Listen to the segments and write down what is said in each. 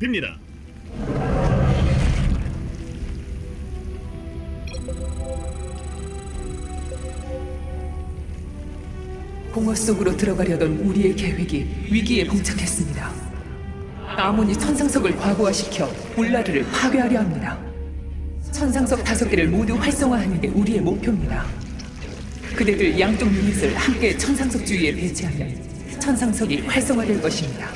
빕니다. 공허 속으로 들어가려던 우리의 계획이 위기에 봉착했습니다. 아몬이 천상석을 과부하시켜 울라르를 파괴하려 합니다. 천상석 다섯 개를 모두 활성화하는 게 우리의 목표입니다. 그대들 양쪽 유닛을 함께 천상석 주위에 배치하면 천상석이 활성화될 것입니다.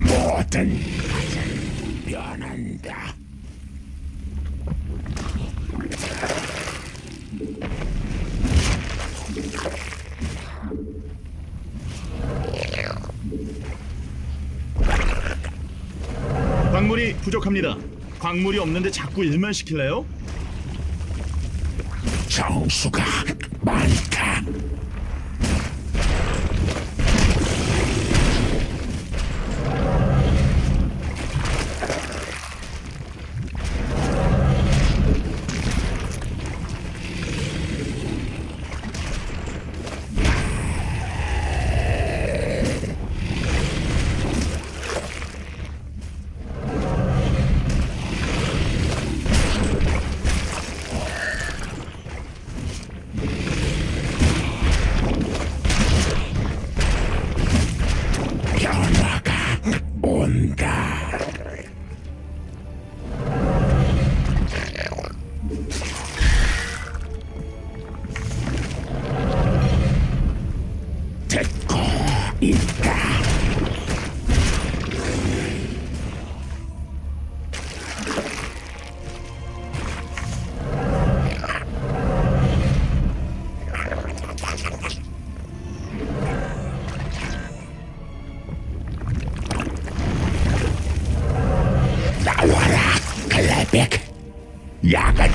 모든 것은 변한다. 광물이 부족합니다. 광물이 없는데 자꾸 일만 시킬래요? 정수가 많다.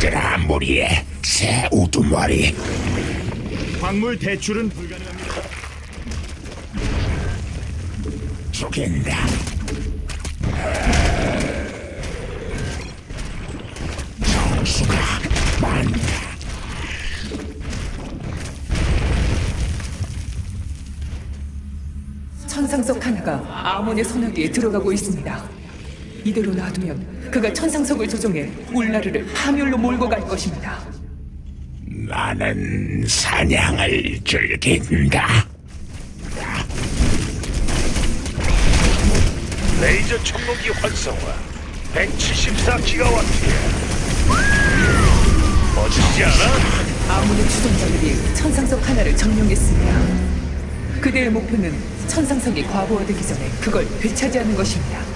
야가들아 무리에 새 우두머리. 광물 대출은 불가능합니다. 죽인다. 정수가 많다. 천상 석 하나가 아몬의 소나기에 들어가고 있습니다. 이대로 놔두면 그가 천상석을 조종해 울라르를 파멸로 몰고 갈 것입니다. 나는 사냥을 즐긴다. 레이저 청동기 활성화 174기가와트야 멋지지 않아? 아몬의 추종자들이 천상석 하나를 점령했습니다. 그대의 목표는 천상석이 과부하되기 전에 그걸 되찾이하는 것입니다.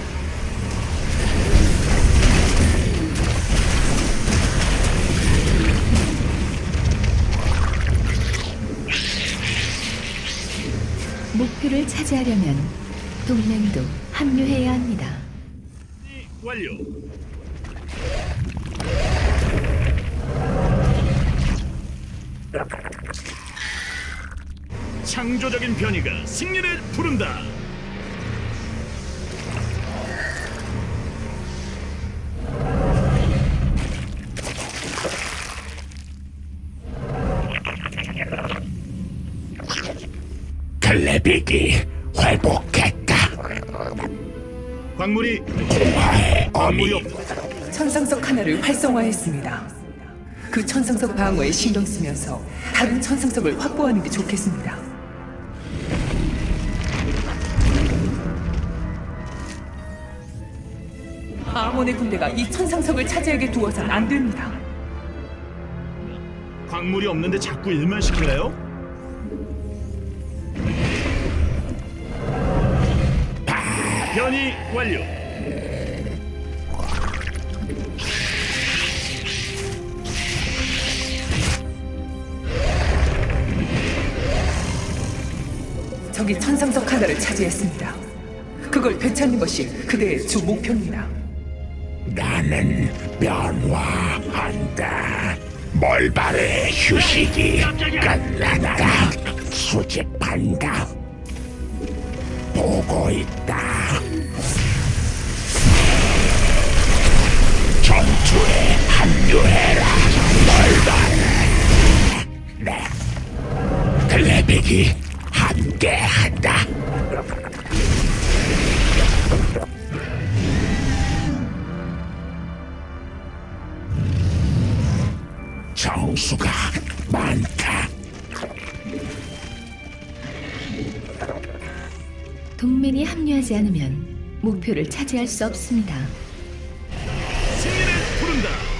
목표를 차지하려면 동맹도 합류해야 합니다. 완료. 창조적인 변이가 승리를 부른다. 광물이 광물이 없. 천상석 하나를 활성화했습니다. 그 천상석 방어에 신경 쓰면서 다른 천상석을 확보하는 게 좋겠습니다. 아몬의 군대가 이 천상석을 차지하게 두어선 안 됩니다. 광물이 없는데 자꾸 일만 시킬래요? 변이 완료. 적이 천상석 하나를 차지했습니다. 그걸 되찾는 것이 그대의 주 목표입니다. 나는 변화한다. 멀발의 휴식이 끝난다. 수집한다. 보고 있다. 전투에 합류해라. 멀발. 네. 클레빅이 함께한다. 정수가 많다. 동맹이 합류하지 않으면 목표를 차지할 수 없습니다.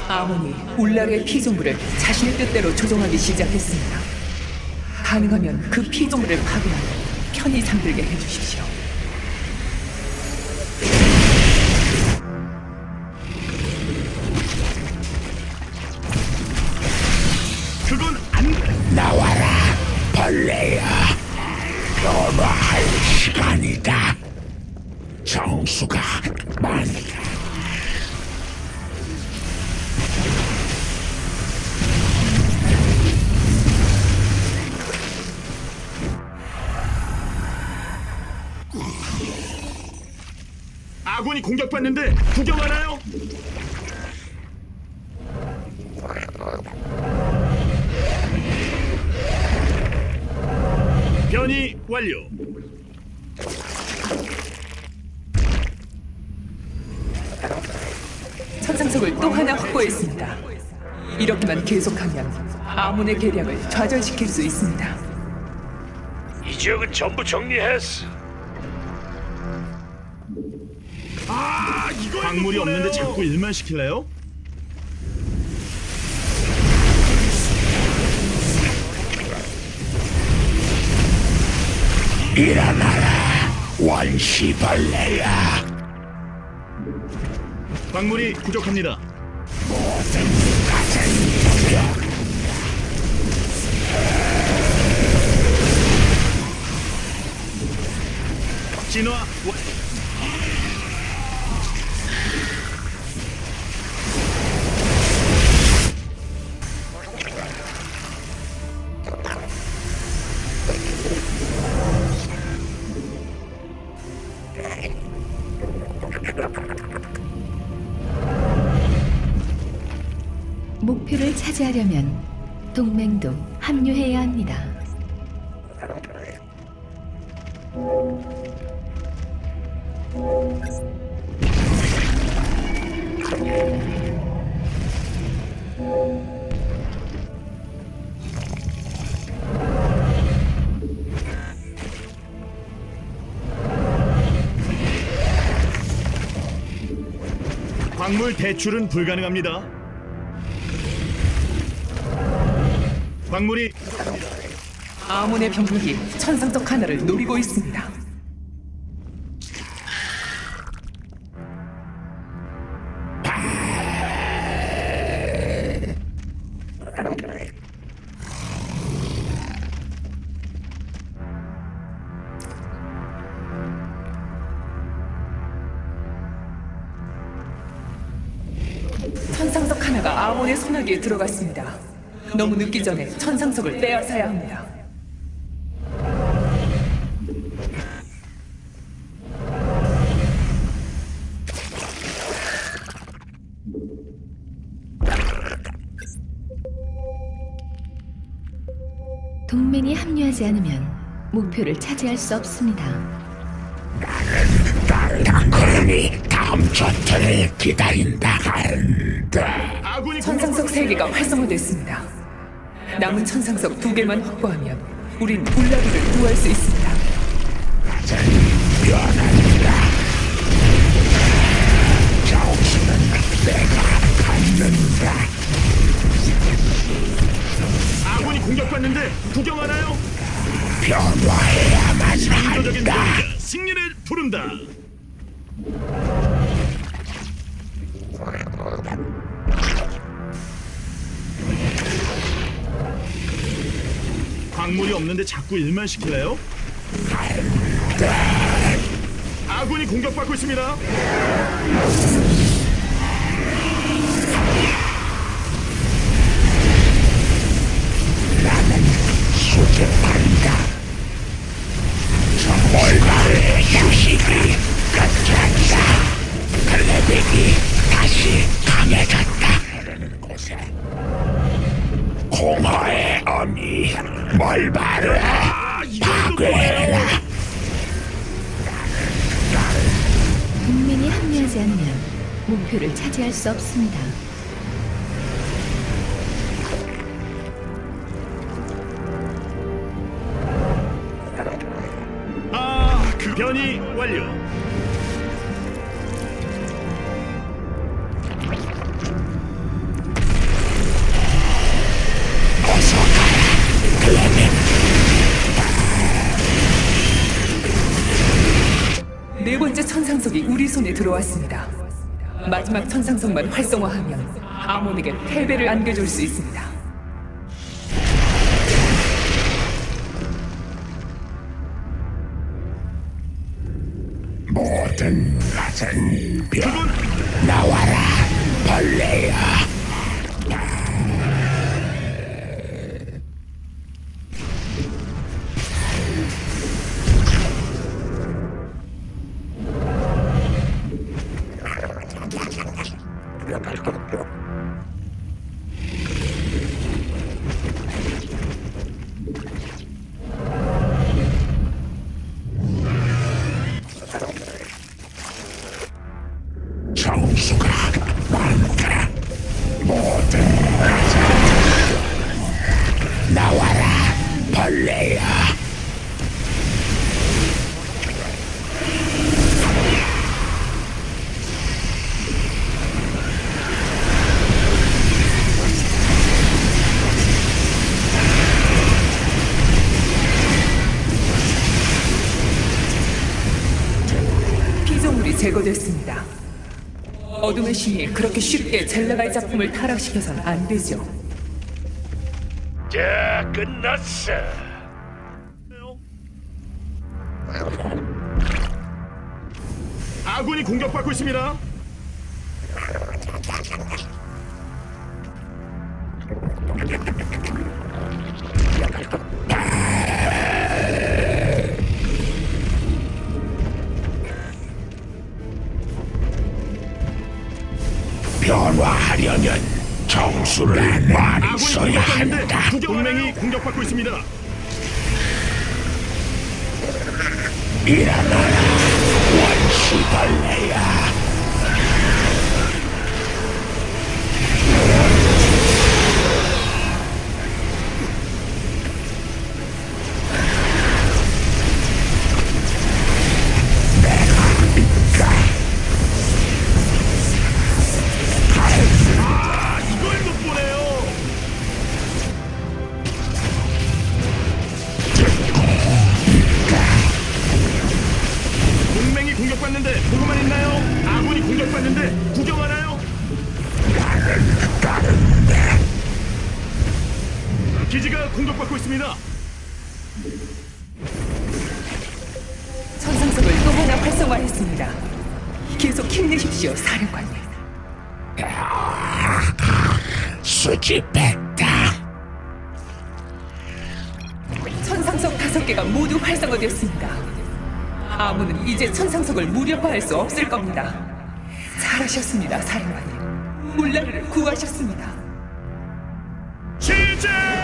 아몬이 울라르의 피조물을 자신의 뜻대로 조종하기 시작했습니다. 가능하면 그 피조물을 파괴하고 편히 잠들게 해주십시오. 아군이 공격받는데 구경 하나요? 변이 완료. 천상석을 또 하나 확보했습니다. 이렇게만 계속하면 아몬의 계략을 좌절시킬 수 있습니다. 이 지역은 전부 정리했어. 아, 이거 광물이 없는데 자꾸 일만 시킬래요? 일어나라, 원시벌레야. 광물이 부족합니다. 진화 차지하려면 동맹도 합류해야 합니다. 광물 대출은 불가능합니다. 광물이 아몬의 병력이 천상석 하나를 노리고 있습니다. 천상석 하나가 아몬의 소나기에 들어갔습니다. 너무 늦기 전에 천상석을 빼앗아야 합니다. 동맹이 합류하지 않으면 목표를 차지할 수 없습니다. 그러니 다음 전투를 기다린다 한다. 아군이 천상석 세개가 활성화됐습니다. 남은 천상석 두 개만 확보하면 우린 울라르를 구할 수 있습니다. 변한다. 정수는 내가 갖는다. 아군이 공격받는데 구경하나요? 변화해야만 인도적인 한다. 승리를 부른다. 광물이 없는데 자꾸 일만 시킬래요? 아군이 공격받고 있습니다. 수집한다. 정월가의 휴식이 차지할 수 없습니다. 아, 그 변이 완료. 네 번째 천상석이 우리 손에 들어왔습니다. 마지막 천상석만 활성화하면 아몬에게 패배를 안겨줄 수 있습니다. 모든 것은 변 나와라 벌레야. 제거됐습니다. 어둠의 신이 그렇게 쉽게 젤라가의 작품을 타락시켜선 안 되죠. 자, 끝났어. 아군이 공격받고 있습니다. 하려면 정수를 많이 아군이 써야 공격받는데 한다. 동맹이 공격받고 있습니다. 일어나라 원시벌레야. 천상석을 또 하나 활성화했습니다. 계속 힘내십시오, 사령관님. 수집했다. 천상석 다섯 개가 모두 활성화되었습니다. 아무는 이제 천상석을 무력화할 수 없을 겁니다. 잘하셨습니다, 사령관님. 물라르를 구하셨습니다. 시작!